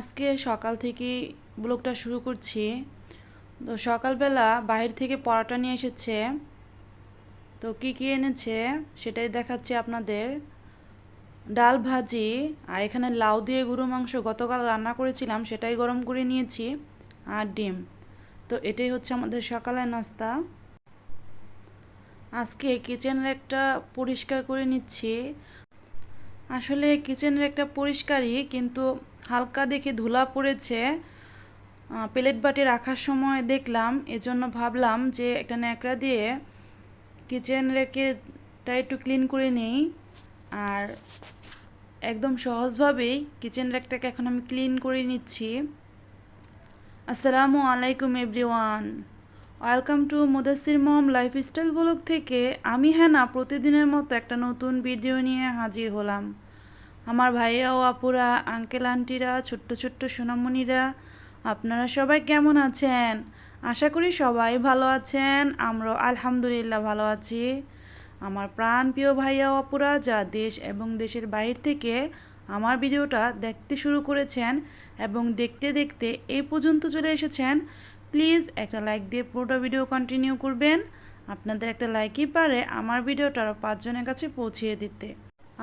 আজকে সকাল থেকে ব্লগটা শুরু করছি। তো সকালবেলা বাইরে থেকে পরোটা নিয়ে এসেছে। তো কি কি এনেছে সেটাই দেখাচ্ছি আপনাদের। ডাল ভাজি আর এখানে লাউ দিয়ে গরু মাংস গতকাল রান্না করেছিলাম, সেটাই গরম করে নিয়েছি আর ডিম। তো এটাই হচ্ছে আমাদের সকালের নাস্তা। আজকে কিচেনের একটা পরিষ্কার করে নিচ্ছি। আসলে কিচেনের একটা পরিষ্কারই, কিন্তু হালকা দেখে ধুলা পড়েছে। প্লেট বাটি রাখার সময় দেখলাম, এজন্য ভাবলাম যে একটা ন্যাকড়া দিয়ে কিচেন রেকেটা একটু ক্লিন করে নেই। আর একদম সহজভাবেই কিচেন র্যাকটাকে এখন আমি ক্লিন করে নিচ্ছি। আসসালামু আলাইকুম everyone. Welcome to Mudasir mom lifestyle blog থেকে আমি হ্যাঁ না প্রতিদিনের মতো একটা নতুন ভিডিও নিয়ে হাজির হলাম। আমার ভাইয়া ও আপুরা আঙ্কেল আন্টিরা ছোট্ট ছোট্ট সোনামণিরা, আপনারা সবাই কেমন আছেন? আশা করি সবাই ভালো আছেন, আমরাও আলহামদুলিল্লাহ ভালো আছি। আমার প্রাণ প্রিয় ভাইয়া ও আপুরা, যারা দেশ এবং দেশের বাইরে থেকে আমার ভিডিওটা দেখতে শুরু করেছেন এবং দেখতে দেখতে এই পর্যন্ত চলে এসেছেন প্লিজ একটা লাইক দিয়ে পুরোটা ভিডিও কন্টিনিউ করবেন। আপনাদের একটা লাইকই পারে আমার ভিডিওটা আরও পাঁচজনের কাছে পৌঁছিয়ে দিতে।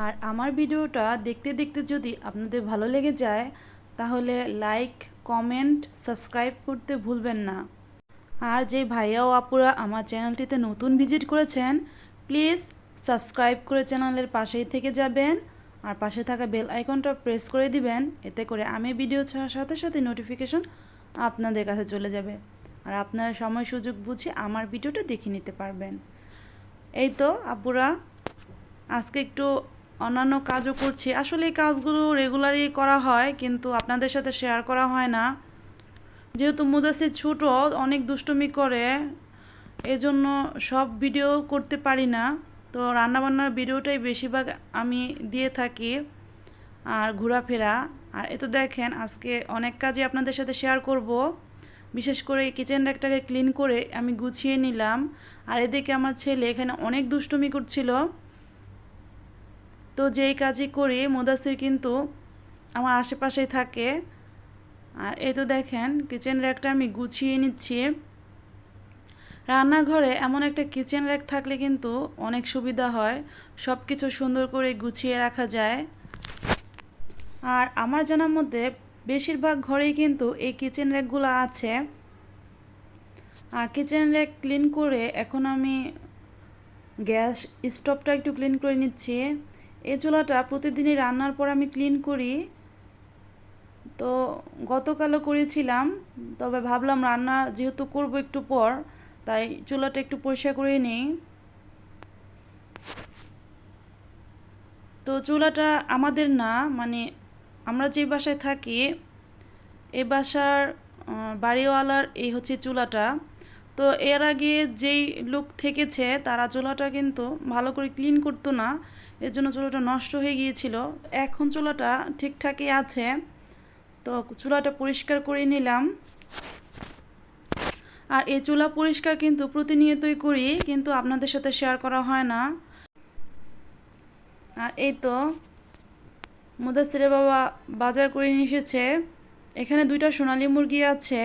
আর আমার ভিডিওটা দেখতে দেখতে যদি আপনাদের ভালো লেগে যায়, তাহলে লাইক কমেন্ট সাবস্ক্রাইব করতে ভুলবেন না। আর যে ভাইয়া ও আপুরা আমার চ্যানেলটিতে নতুন ভিজিট করেছেন প্লিজ সাবস্ক্রাইব করে চ্যানেলের পাশেই থেকে যাবেন আর পাশে থাকা বেল আইকনটা প্রেস করে দিবেন, এতে করে আমি ভিডিও ছাড়ার সাথে সাথে নোটিফিকেশন আপনাদের কাছে চলে যাবে আর আপনারা সময় সুযোগ বুঝে আমার ভিডিওটা দেখে নিতে পারবেন। এই তো, আপুরা, আজকে একটু অন্যান্য কাজও করছি। আসলে এই কাজগুলো রেগুলারই করা হয়, কিন্তু আপনাদের সাথে শেয়ার করা হয় না। যেহেতু মুদাসির ছোট, অনেক দুষ্টুমি করে, এজন্য সব ভিডিও করতে পারি না। তো রান্নাবান্নার ভিডিওটাই বেশিরভাগ আমি দিয়ে থাকি, আর ঘোরাফেরা। আর এ তো দেখেন, আজকে অনেক কাজই আপনাদের সাথে শেয়ার করব। বিশেষ করে কিচেন র্যাকটাকে ক্লিন করে আমি গুছিয়ে নিলাম। আর এদিকে আমার ছেলে এখানে অনেক দুষ্টুমি করছিল। তো যেই কাজই করি, মুদাসির কিন্তু আমার আশেপাশেই থাকে। আর এই তো দেখেন কিচেন র্যাকটা আমি গুছিয়ে নিচ্ছি। রান্নাঘরে এমন একটা কিচেন র্যাক থাকলে কিন্তু অনেক সুবিধা হয়। সব কিছু সুন্দর করে গুছিয়ে রাখা যায়। আর আমার জানার মধ্যে বেশিরভাগ ঘরেই কিন্তু এই কিচেন র্যাকগুলো আছে। আর কিচেন র্যাক ক্লিন করে এখন আমি গ্যাস স্টোভটা একটু ক্লিন করে নিচ্ছি। এই চুলাটা প্রতিদিনই রান্নার পর আমি ক্লিন করি। তো গতকালও করেছিলাম, তবে ভাবলাম রান্না যেহেতু করব একটু পর, তাই চুলাটা একটু পরিষ্কার করে নিই। তো চুলাটা আমাদের না মানে আমরা যে বাসায় থাকি এই বাসার বাড়িওয়ালার এই হচ্ছে চুলাটা। তো এর আগে যেই লোক থেকেছে, তারা চোলাটা কিন্তু ভালো করে ক্লিন করতো না। এর জন্য চুলাটা নষ্ট হয়ে গিয়েছিল। এখন চুলাটা ঠিকঠাকই আছে। তো চুলাটা পরিষ্কার করে নিলাম। আর এই চুলা পরিষ্কার কিন্তু প্রতিনিয়তই করি, কিন্তু আপনাদের সাথে শেয়ার করা হয় না। আর এই তো মুদাসিরে বাবা বাজার করে নিয়ে এসেছে। এখানে দুইটা সোনালি মুরগি আছে।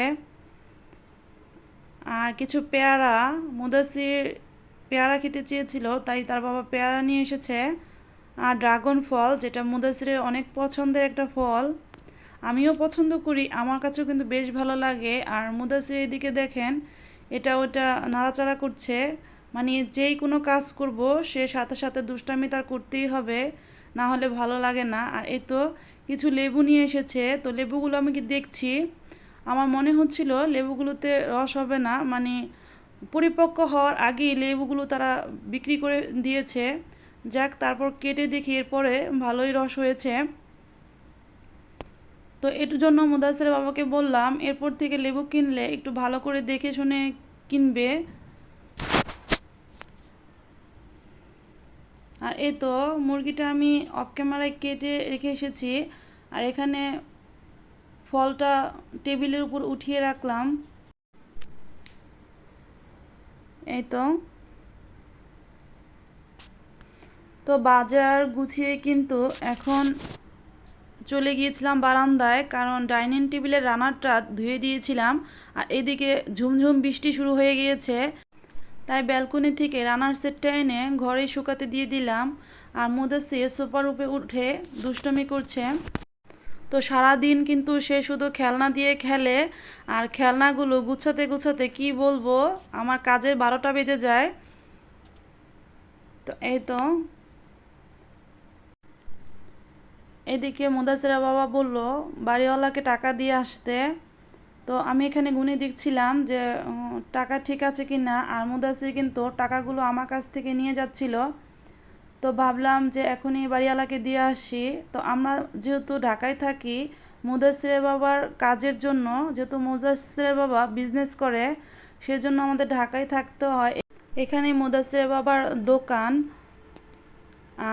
আর কিছু পেয়ারা, মুদাসির পেয়ারা খেতে চেয়েছিল, তাই তার বাবা পেয়ারা নিয়ে এসেছে। আর ড্রাগন ফল, যেটা মুদাসিরের অনেক পছন্দের একটা ফল। আমিও পছন্দ করি, আমার কাছেও কিন্তু বেশ ভালো লাগে। আর মুদাসির এদিকে দেখেন, এটা ওটা নাড়াচাড়া করছে। মানে যেই কোনো কাজ করব, সে সাথে সাথে দুষ্টামি তার করতেই হবে, না হলে ভালো লাগে না। আর এই তো কিছু লেবু নিয়ে এসেছে, তো লেবুগুলো আমি কি দেখছি? আমার মনে হচ্ছিল লেবুগুলোতে রস হবে না মানে পরিপক্ক হওয়ার আগেই লেবুগুলো তারা বিক্রি করে দিয়েছে। যাক, তারপর কেটে দেখি এরপরে ভালোই রস হয়েছে। তো এটার জন্য মুদাসের বাবাকে বললাম, এরপর থেকে লেবু কিনলে একটু ভালো করে দেখে শুনে কিনবে। আর এই তো, মুরগিটা আমি অফ ক্যামেরায় কেটে রেখে এসেছি। আর এখানে ফলটা টেবিলের উপর উঠিয়ে রাখলাম। এই তো। তো বাজার গুছিয়ে কিন্তু এখন চলে গিয়েছিলাম বারান্দায়, কারণ ডাইনিং টেবিলের রানারটা ধুয়ে দিয়েছিলাম আর এদিকে ঝুমঝুম বৃষ্টি শুরু হয়ে গিয়েছে। তাই ব্যালকনি থেকে রানার সেটটা এনে ঘরে শুকাতে দিয়ে দিলাম। আর মুদাসির সোফার উপরে উঠে দুষ্টমি করছে। তো সারাদিন কিন্তু সে শুধু খেলনা দিয়ে খেলে আর খেলনাগুলো গুছাতে গুছাতে কি বলব? আমার কাজের বারোটা বেজে যায়। তো এই তো। এদিকে মুদাসিরা বাবা বলল, বাড়িওয়ালাকে টাকা দিয়ে আসতে। তো আমি এখানে গুনে দেখছিলাম যে টাকা ঠিক আছে কি না আর মুদাসির কিন্তু টাকাগুলো আমার কাছ থেকে নিয়ে যাচ্ছিল। তো ভাবলাম যে এখনই বাড়িওয়ালাকে দিয়ে আসি। তো আমরা যেহেতু ঢাকায় থাকি, মুদাসিরের বাবার কাজের জন্য, যেহেতু মুদাসিরের বাবা বিজনেস করে, সেজন্য আমাদের ঢাকায় থাকতে হয়। এখানে মুদাসিরের বাবার দোকান।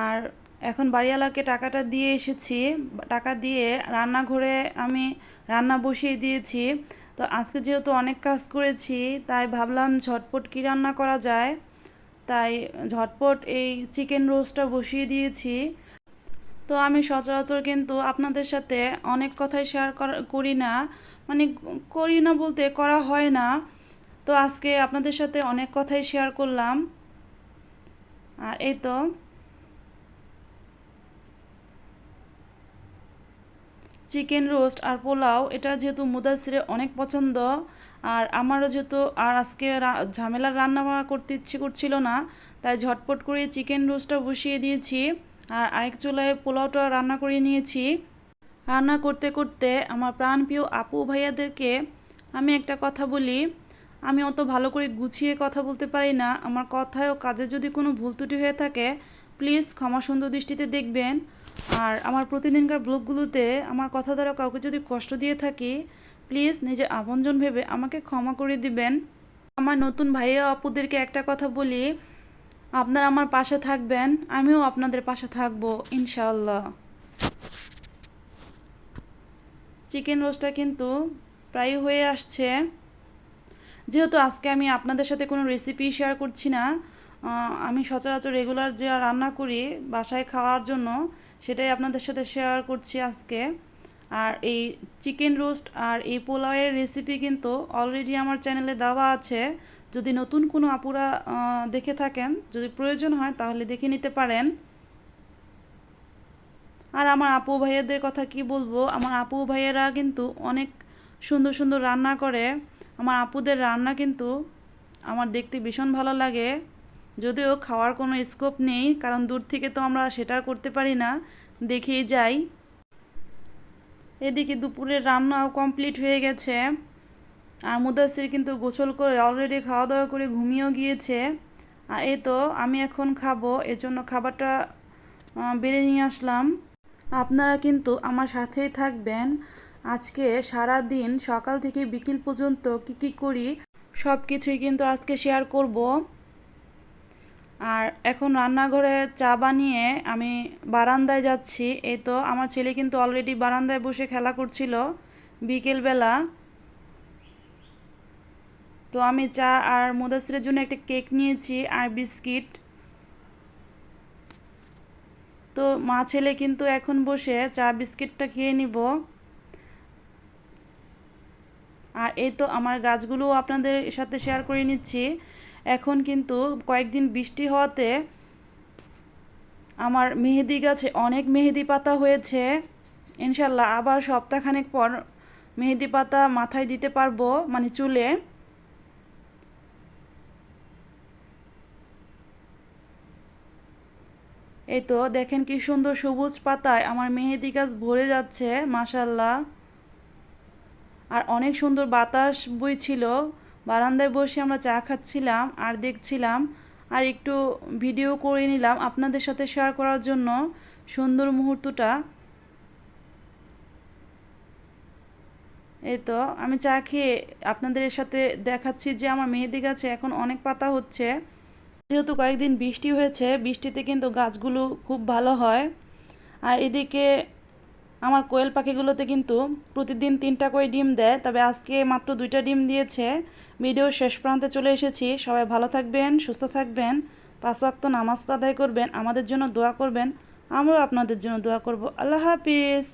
আর এখন বাড়িওয়ালাকে টাকাটা দিয়ে এসেছি। টাকা দিয়ে রান্নাঘরে আমি রান্না বসিয়ে দিয়েছি। তো আজকে যেহেতু অনেক কাজ করেছি, তাই ভাবলাম ঝটপট কী রান্না করা যায়? তাই ঝটপট এই চিকেন রোস্টটা বসিয়ে দিয়েছি। তো আমি সচরাচর কিন্তু আপনাদের সাথে অনেক কথাই শেয়ার করি না। মানে করি না বলতে করা হয় না। তো আজকে আপনাদের সাথে অনেক কথাই শেয়ার করলাম। আর এই তো। চিকেন রোস্ট আর পোলাও, এটা যেহেতু মুদাসিরের অনেক পছন্দ, আর আমারও যেহেতু, আর আজকে ঝামেলার রান্না করতে ইচ্ছে করছিল না, তাই ঝটপট করে চিকেন রোস্টটা বসিয়ে দিয়েছি, আর আরেক চুলায় পোলাওটা রান্না করে নিয়েছি। রান্না করতে করতে আমার প্রাণপ্রিয় আপু ভাইয়াদেরকে আমি একটা কথা বলি, আমি অত ভালো করে গুছিয়ে কথা বলতে পারি না, আমার কথায় ও কাজে যদি কোনো ভুল ত্রুটি হয়ে থাকে, প্লিজ ক্ষমা সুন্দর দৃষ্টিতে দেখবেন। আর আমার প্রতিদিনকার ব্লগগুলোতে আমার কথা দ্বারা কাউকে যদি কষ্ট দিয়ে থাকি, প্লিজ নিজে আপনজন ভেবে আমাকে ক্ষমা করে দিবেন। আমার নতুন ভাইয়া আপুদেরকে একটা কথা বলি, আপনারা আমার পাশে থাকবেন, আমিও আপনাদের পাশে থাকব, ইনশাআল্লাহ। চিকেন রোস্টটা কিন্তু প্রায় হয়ে আসছে। যেহেতু আজকে আমি আপনাদের সাথে কোনো রেসিপি শেয়ার করছি না আমি সচরাচর রেগুলার যে রান্না করি বাসায় খাওয়ার জন্য, সেটাই আপনাদের সাথে শেয়ার করছি আজকে। আর এই চিকেন রোস্ট আর এই পোলাওয়ের রেসিপি কিন্তু অলরেডি আমার চ্যানেলে দেওয়া আছে। যদি নতুন কোনো আপুরা দেখে থাকেন, যদি প্রয়োজন হয় তাহলে দেখে নিতে পারেন। আর আমার আপু ভাইয়াদের কথা কি বলব, আমার আপু ভাইয়েরা কিন্তু অনেক সুন্দর সুন্দর রান্না করে। আমার আপুদের রান্না কিন্তু আমার দেখতে ভীষণ ভালো লাগে। যদিও খাওয়ার কোনো স্কোপ নেই, কারণ দূর থেকে তো আমরা সেটা করতে পারি না। দেখেই যাই। এদিকে দুপুরের রান্নাও কমপ্লিট হয়ে গেছে। আর মুদাসির কিন্তু গোসল করে অলরেডি খাওয়া দাওয়া করে ঘুমিয়েও গিয়েছে। আর এই তো, আমি এখন খাব, এজন্য খাবারটা বেড়ে নিয়ে আসলাম। আপনারা কিন্তু আমার সাথেই থাকবেন। আজকে সারা দিন সকাল থেকে বিকেল পর্যন্ত কি কি করি সব কিছুই কিন্তু আজকে শেয়ার করব। আর এখন রান্নাঘরে চা বানিয়ে আমি বারান্দায় যাচ্ছি। এই তো আমার ছেলে কিন্তু অলরেডি বারান্দায় বসে খেলা করছিল বিকেলবেলা। তো আমি চা আর মুদাসিরের জন্য একটা কেক নিয়েছি আর বিস্কিট। তো মা ছেলে কিন্তু এখন বসে চা বিস্কিটটা খেয়ে নিব। আর এই তো আমার গাছগুলোও আপনাদের সাথে শেয়ার করে নিচ্ছি। এখন কিন্তু কয়েকদিন বৃষ্টি হওয়াতে আমার মেহেদি গাছে অনেক মেহেদি পাতা হয়েছে। ইনশাল্লাহ আবার সপ্তাহখানেক পর মেহেদি পাতা মাথায় দিতে পারব মানে চুলে। এই তো দেখেন কি সুন্দর সবুজ পাতায় আমার মেহেদি গাছ ভরে যাচ্ছে মাশাল্লাহ আর অনেক সুন্দর বাতাস বইছিল। বারান্দায় বসে আমরা চা খাচ্ছিলাম আর দেখছিলাম আর একটু ভিডিও করে নিলাম আপনাদের সাথে শেয়ার করার জন্য সুন্দর মুহূর্তটা। এই তো, আমি চা খেয়ে আপনাদের সাথে দেখাচ্ছি যে আমার মেহেদি গাছে এখন অনেক পাতা হচ্ছে। যেহেতু কয়েকদিন বৃষ্টি হয়েছে, বৃষ্টিতে কিন্তু গাছগুলো খুব ভালো হয়। আর এদিকে আমার কোয়েল পাখিগুলোতে কিন্তু প্রতিদিন তিনটা করে ডিম দেয়, তবে আজকে মাত্র দুইটা ডিম দিয়েছে। ভিডিও শেষ প্রান্তে চলে এসেছি। সবাই ভালো থাকবেন, সুস্থ থাকবেন। পাঁচ অক্ত নামাজ আদায় করবেন, আমাদের জন্য দোয়া করবেন। আমরাও আপনাদের জন্য দোয়া করব। আল্লাহ হাফিজ।